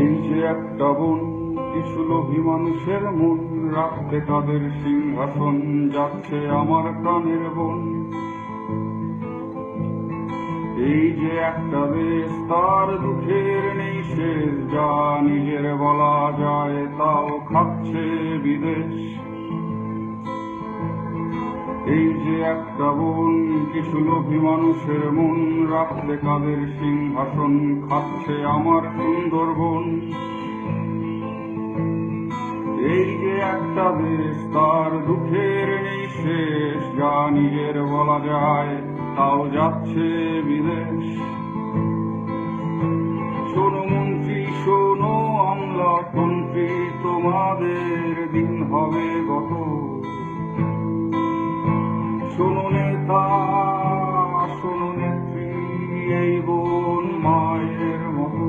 এই যে একটা বন লোভী মানুষের মন রাখতে তাদের সিংহাসন যাচ্ছে আমার প্রাণের বন। এই যে একটা দেশ, তার দুঃখের নেই শেষ যা নিজের বলা যায় তাও খাচ্ছে বিদেশ। এই যে একটা বন কিছু লোভী মানুষের মন। রাখতে কাদের সিংহাসন খাচ্ছে আমার সুন্দরবন। এই যে একটা দেশ, তার দুঃখের নেই শেষ। যা নিজের বলা যায়, তাও যাচ্ছে বিদেশ। শোনো মন্ত্রী, শোনো আমলাতন্ত্রী তোমাদের দিন হবে গত। শোনো নেতা, শোনো নেত্রী, এই বোন মায়ের মতো।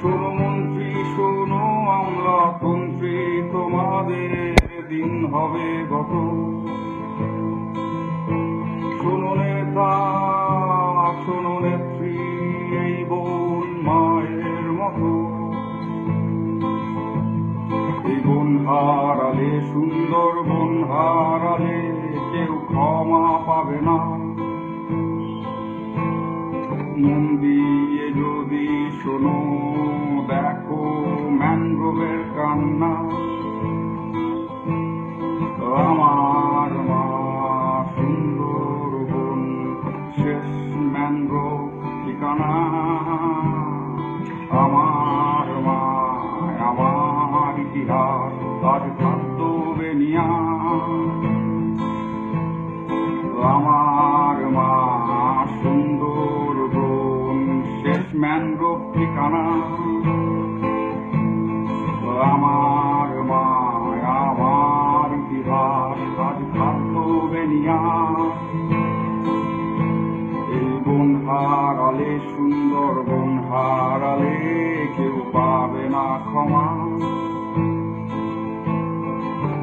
শোনো মন্ত্রী, শোনো আমলাতন্ত্রী, তোমাদের দিন হবে গত। শোনো নেতা, শোনো নেত্রী, এই বোন মায়ের মতো। এই বন হারালে সুন্দর বন কেউ পাবে না মন দিয়ে যদি শোনো, দেখো ম্যানগ্রোভের কান্না। আমার মা সুন্দর বন, শেষ ম্যানগ্রোভ ঠিকানা। আমার মা, আমার ইতিহাস ম্যানগ্রোভ ঠিকানা? আমার মা আমার ইতিহাস, আজ খাদ্য বেনিয়া। এই বন হারালে সুন্দর বন হারালে কেউ পাবে না ক্ষমা।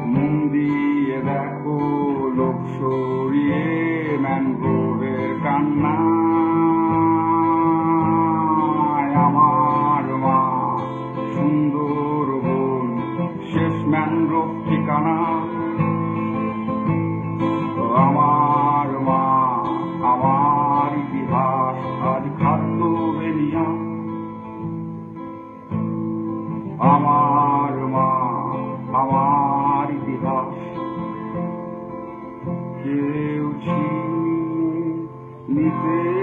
মন দিয়ে দেখো, লোক সরিয়ে ম্যানগ্রোভের কান্না। ঠিকানা। আমার মা আমার ইতিহাস আজ খাদ্য বেনিয়া। আমার মা আমার ইতিহাস। কেউ নিতে